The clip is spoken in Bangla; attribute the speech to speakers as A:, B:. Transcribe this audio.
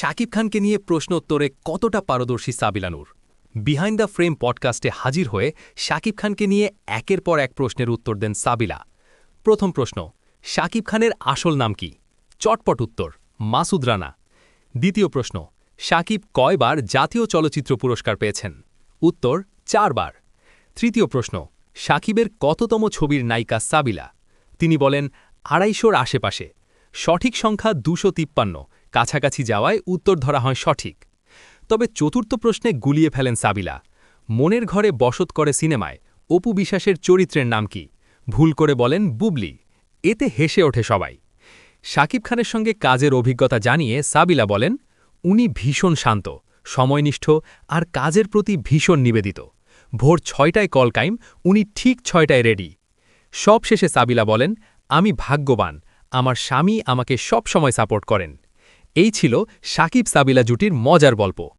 A: শাকিব খানকে নিয়ে প্রশ্নোত্তরে কতটা পারদর্শী সাবিলানুর বিহাইন্ড দ্য ফ্রেম পডকাস্টে হাজির হয়ে শাকিব খানকে নিয়ে একের পর এক প্রশ্নের উত্তর দেন সাবিলা। প্রথম প্রশ্ন, শাকিব খানের আসল নাম কি? চটপট উত্তর, মাসুদ রানা। দ্বিতীয় প্রশ্ন, শাকিব কয়বার জাতীয় চলচ্চিত্র পুরস্কার পেয়েছেন? উত্তর, চারবার। তৃতীয় প্রশ্ন, শাকিবের কততম ছবির নায়িকা সাবিলা? তিনি বলেন, আড়াইশোর আশেপাশে। সঠিক সংখ্যা দুশো তিপ্পান্ন কাছাকাছি যাওয়ায় উত্তর ধরা হয় সঠিক। তবে চতুর্থ প্রশ্নে গুলিয়ে ফেলেন সাবিলা। মনের ঘরে বসত করে সিনেমায়, অপু বিশ্বাসের চরিত্রের নাম কি? ভুল করে বলেন বুবলি। এতে হেসে ওঠে সবাই। শাকিব খানের সঙ্গে কাজের অভিজ্ঞতা জানিয়ে সাবিলা বলেন, উনি ভীষণ শান্ত, সময়নিষ্ঠ আর কাজের প্রতি ভীষণ নিবেদিত। ভোর ছয়টায় কলকাইম উনি ঠিক ছয়টায় রেডি। সব শেষে সাবিলা বলেন, আমি ভাগ্যবান, আমার স্বামী আমাকে সব সময় সাপোর্ট করেন। এই ছিল সাকিব সাবিলা জুটির মজার গল্প।